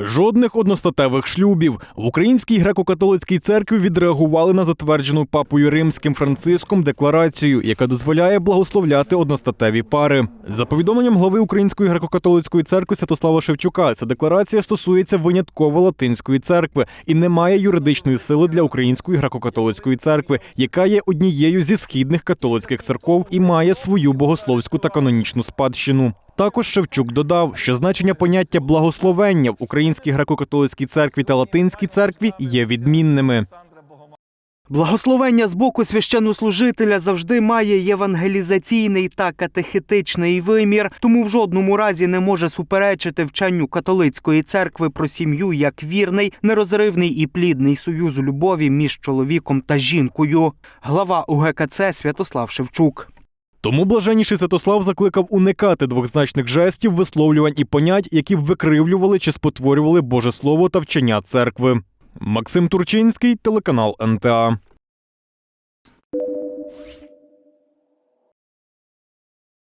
Жодних одностатевих шлюбів в українській греко-католицькій церкві відреагували на затверджену папою римським Франциском декларацію, яка дозволяє благословляти одностатеві пари. За повідомленням глави Української греко-католицької церкви Святослава Шевчука, ця декларація стосується винятково латинської церкви і не має юридичної сили для Української греко-католицької церкви, яка є однією зі східних католицьких церков і має свою богословську та канонічну спадщину. Також Шевчук додав, що значення поняття благословення в українській греко-католицькій церкві та латинській церкві є відмінними. Благословення з боку священнослужителя завжди має євангелізаційний та катехетичний вимір, тому в жодному разі не може суперечити вченню католицької церкви про сім'ю як вірний, нерозривний і плідний союз любові між чоловіком та жінкою. Глава УГКЦ Святослав Шевчук. Тому блаженніший Святослав закликав уникати двохзначних жестів, висловлювань і понять, які б викривлювали чи спотворювали Боже Слово та вчення церкви. Максим Турчинський, телеканал НТА.